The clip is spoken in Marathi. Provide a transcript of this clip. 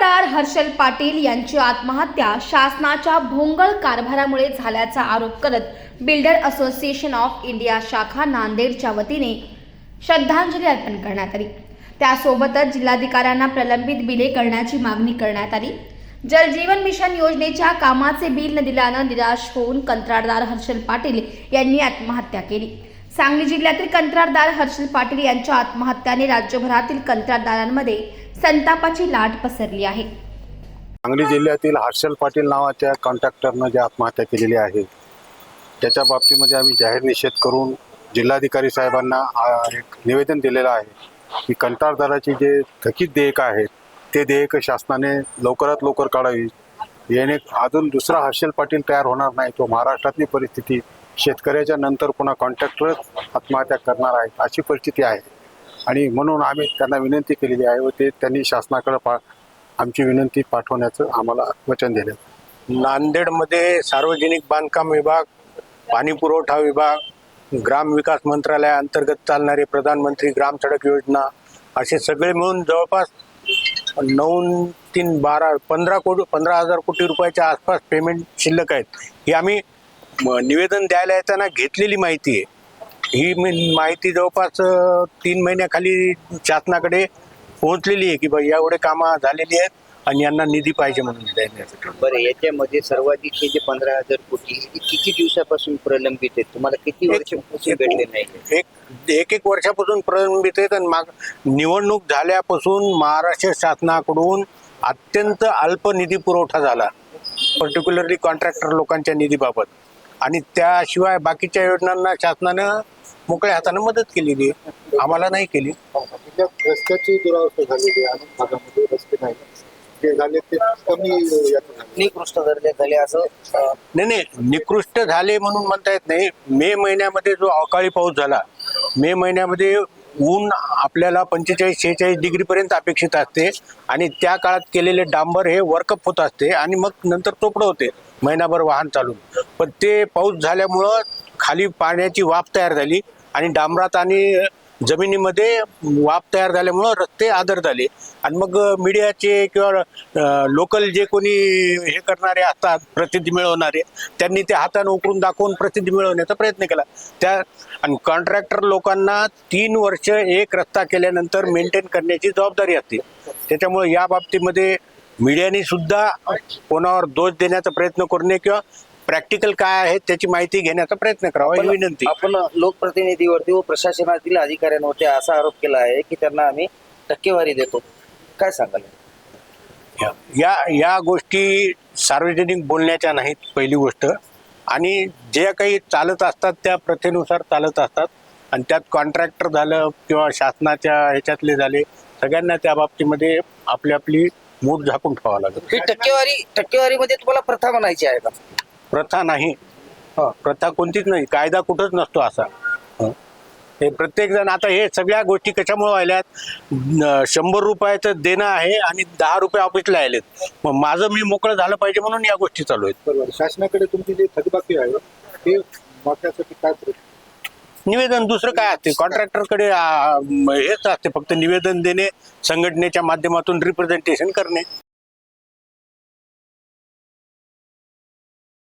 कंत्राटदार हर्षल पाटील यांची आत्महत्या शासनाच्या भोंगळ कारभारामुळे झाल्याचा आरोप करत बिल्डर असोसिएशन ऑफ इंडिया शाखा नांदेडच्या वतीने श्रद्धांजली अर्पण करण्यात आली. त्यासोबतच जिल्हाधिकाऱ्यांना प्रलंबित बिले करण्याची मागणी करण्यात आली. जलजीवन मिशन योजनेच्या कामाचे बिल न दिल्यानं निराश होऊन कंत्राटदार हर्षल पाटील यांनी आत्महत्या केली. सांगली जिल्ह्यातील कंत्राटदार हर्षल पाटील यांच्या आत्महत्याने राज्यभरातील कंत्राटदारांमध्ये संतापाची लाट पसरली आहे. सांगली जिल्ह्यातील हर्षल पाटील नावाच्या कॉन्ट्रॅक्टरनं जी आत्महत्या केलेली आहे त्याच्या बाबतीमध्ये आम्ही जाहीर निषेध करून जिल्हाधिकारी साहेबांना एक निवेदन दिलेलं आहे की कंत्राटदाराची जे थकीत देयक आहेत ते देयक शासनाने लवकरात लवकर काढावी. याने अजून दुसरा हर्षल पाटील तयार होणार नाही तो महाराष्ट्रातली परिस्थिती शेतकऱ्याच्या नंतर पुन्हा कॉन्ट्रॅक्टरच आत्महत्या करणार आहे अशी परिस्थिती आहे. आणि म्हणून आम्ही त्यांना विनंती केलेली आहे व ते त्यांनी शासनाकडे पा आमची विनंती पाठवण्याचं आम्हाला वचन दिलं. नांदेडमध्ये सार्वजनिक बांधकाम विभाग पाणी पुरवठा विभाग ग्राम विकास मंत्रालयाअंतर्गत चालणारे प्रधानमंत्री ग्राम सडक योजना असे सगळे मिळून जवळपास नऊ तीन बारा पंधरा कोटी पंधरा हजार कोटी रुपयाच्या आसपास पेमेंट शिल्लक आहेत. ही आम्ही निवेदन द्यायला येताना घेतलेली माहिती आहे. ही मी- माहिती जवळपास तीन महिन्याखाली शासनाकडे पोहोचलेली आहे की बा एवढे कामं झालेली आहेत आणि यांना निधी पाहिजे म्हणून बरं याच्यामध्ये सर्वाधिक हे जे पंधरा हजार कोटी हे किती दिवसापासून प्रलंबित आहेत? तुम्हाला किती वर्षापासून भेटले नाही एक एक एक वर्षापासून प्रलंबित आहेत आणि माग निवडणूक झाल्यापासून महाराष्ट्र शासनाकडून अत्यंत अल्प निधी पुरवठा झाला. पर्टिक्युलरली कॉन्ट्रॅक्टर लोकांच्या निधीबाबत. आणि त्याशिवाय बाकीच्या योजनांना शासनानं मोकळ्या हातानं मदत केलेली आहे. आम्हाला नाही केली. जिल्ह्यात रस्त्याची दुरावस्था झालेली आहे. अनेक भागामध्ये रस्ते नाही. जे झाले ते कमी झाले. निकृष्ट दर्जा झाले असं अं, नाही नाही. निकृष्ट झाले म्हणून म्हणता येत नाही. मे महिन्यामध्ये जो अवकाळी पाऊस झाला मे महिन्यामध्ये ऊन आपल्याला पंचेचाळीस शेहेचाळीस डिग्रीपर्यंत अपेक्षित असते. आणि त्या काळात केलेले डांबर हे वर्कअप होत असते आणि मग नंतर तोपडं होते. महिनाभर वाहन चालून. पण ते पाऊस झाल्यामुळं खाली पाण्याची वाफ तयार झाली आणि डांबरात आणि जमिनीमध्ये वाफ तयार झाल्यामुळं रस्ते आदर झाले. आणि मग मीडियाचे किंवा लोकल जे कोणी हे करणारे असतात प्रसिद्धी मिळवणारे त्यांनी ते हाताने उकरून दाखवून प्रसिद्धी मिळवण्याचा प्रयत्न केला. त्या आणि कॉन्ट्रॅक्टर लोकांना तीन वर्ष एक रस्ता केल्यानंतर मेंटेन करण्याची जबाबदारी असते. त्याच्यामुळे या बाबतीमध्ये मीडियाने सुद्धा कोणावर दोष देण्याचा प्रयत्न करू नये किंवा प्रॅक्टिकल काय आहे त्याची माहिती घेण्याचा प्रयत्न करावा ही विनंती. आपण लोकप्रतिनिधीवरती व प्रशासनातील अधिकाऱ्यांवरती असा आरोप केला आहे की त्यांना आम्ही टक्केवारी देतो. काय सांगाल? या या गोष्टी सार्वजनिक बोलण्याच्या नाहीत पहिली गोष्ट. आणि जे काही चालत असतात त्या प्रथेनुसार चालत असतात. आणि त्यात कॉन्ट्रॅक्टर झालं किंवा शासनाच्या ह्याच्यातले झाले सगळ्यांना त्या बाबतीमध्ये आपली आपली मूठ झाकून ठेवावं लागत. ही टक्केवारी टक्केवारीमध्ये तुम्हाला प्रथा म्हणायची आहे का? प्रथा नाही. प्रथा कोणतीच नाही. कायदा कुठंच नसतो असा. हं. प्रत्येक जण आता हे सगळ्या गोष्टी कशामुळे व्हायल्यात? शंभर रुपयाचं देणं आहे आणि दहा रुपये ऑफिसला आलेत. मग माझं मी मोकळं झालं पाहिजे म्हणून या गोष्टी चालू आहेत. बरोबर. शासनाकडे तुमची जी थकबाकी आहे ते मागण्यासाठी काय निवेदन दुसरं काय असते? कॉन्ट्रॅक्टरकडे हेच असते फक्त निवेदन देणे संघटनेच्या माध्यमातून रिप्रेझेंटेशन करणे.